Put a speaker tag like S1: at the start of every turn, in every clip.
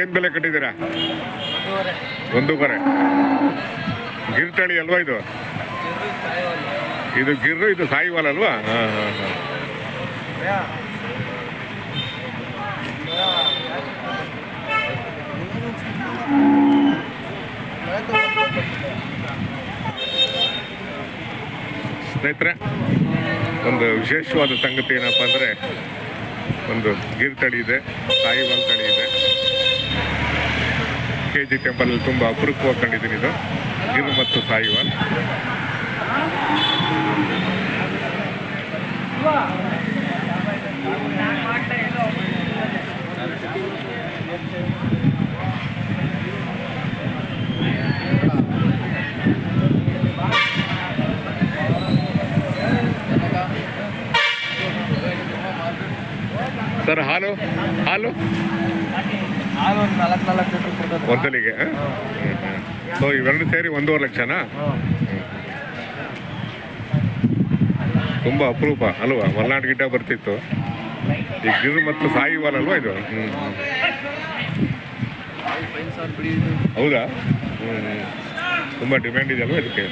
S1: ಏನು ಬೆಲೆ ಕಟ್ಟಿದ್ದೀರಾ? ಕರೆ. ಗಿರ್ ತಳಿ ಅಲ್ವಾ ಇದು? ಇದು ಗಿರ್ ಇದು ಸಾಯಿವಾಲ್ ಅಲ್ವಾ? ಹಾಂ. ಸ್ನೇಹಿತರೆ, ಒಂದು ವಿಶೇಷವಾದ ಸಂಗತಿ ಏನಪ್ಪ ಅಂದರೆ, ಒಂದು ಗಿರ್ ತಳಿ ಇದೆ, ಸಾಯಿವಾಲ್ ತಳಿ ಇದೆ. ಕೆ ಜಿ ಟೆಂಪಲಲ್ಲಿ ತುಂಬ ಅಪರೂಪವಾಗಿ ಕಂಡಿದ್ದೀನಿ ಇದು. ಗಿರ್ ಮತ್ತು ಸಾಯುವ ಸರ್ ಹಾಲು? ಹಾಲು? ಒಂದಲಿಗೆ ಸೊ ಇವೆರಡು ಸೇರಿ ಒಂದೂವರೆ ಲಕ್ಷನಾ? ತುಂಬ ಅಪರೂಪ. ಅಲ್ವಾ? ಮಲ್ನಾಡು ಗಿಡ್ಡ ಬರ್ತಿತ್ತು. ಈ ಗಿರ್ ಮತ್ತು ಸಾಯಿವಾಲ್ ಅಲ್ವಾ ಇದು? ಹೌದಾ? ತುಂಬಾ ಡಿಮ್ಯಾಂಡ್ ಇದೆ ಅಲ್ವಾ ಇದಕ್ಕೆ?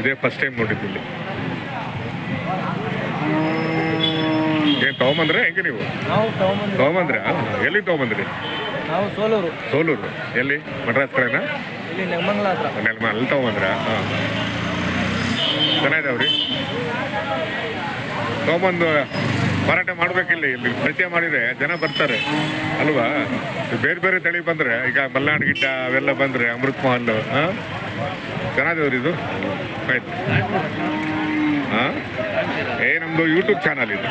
S1: ಇದೇ ಫಸ್ಟ್ ಟೈಮ್ ನೋಡಿದ್ದು ಇಲ್ಲಿ. ತೊಗೊಂಬಂದ್ರೆ ಹೆಂಗೆ ನೀವು?
S2: ನಾವು
S1: ತೊಗೊಂಬಂದ್ರೆ? ಎಲ್ಲಿ ತೊಗೊಂಬಂದ್ರಿ?
S2: ನಾವು ಸೋಲೂರು.
S1: ಸೋಲೂರು. ಎಲ್ಲಿ? ಮಡ್ರಾಸ್ ಕಡೆನಾ?
S2: ಇಲ್ಲಿ ನೆಮ್ಮಂಗ್ಲ ಹತ್ರ.
S1: ನೆಲಮ ಅಲ್ಲಿ ತೊಗೊಂಬಂದ್ರ? ಹಾಂ. ಚೆನ್ನಾಗಿದಾವ್ರಿ ತೊಗೊಂಬಂದು ಮಾರಾಟ ಮಾಡ್ಬೇಕಿಲ್ಲ ಇಲ್ಲಿ ಪರಿಚಯ ಮಾಡಿದ್ರೆ ಜನ ಬರ್ತಾರೆ. ಅಲ್ವಾ? ಬೇರೆ ಬೇರೆ ತಳಿ ಬಂದ್ರೆ ಈಗ ಮಲ್ನಾಡ್ ಗಿಡ್ಡ ಅವೆಲ್ಲ ಬಂದ್ರೆ ಅಮೃತ್ ಮಹಲ್ ಹಾಂ? ಚೆನ್ನಾಗಿದವ್ರಿ ಇದು? ಆಯ್ತು. ಹಾಂ? ಏ ನಮ್ಮದು ಯೂಟ್ಯೂಬ್ ಚಾನಲ್ ಇದು.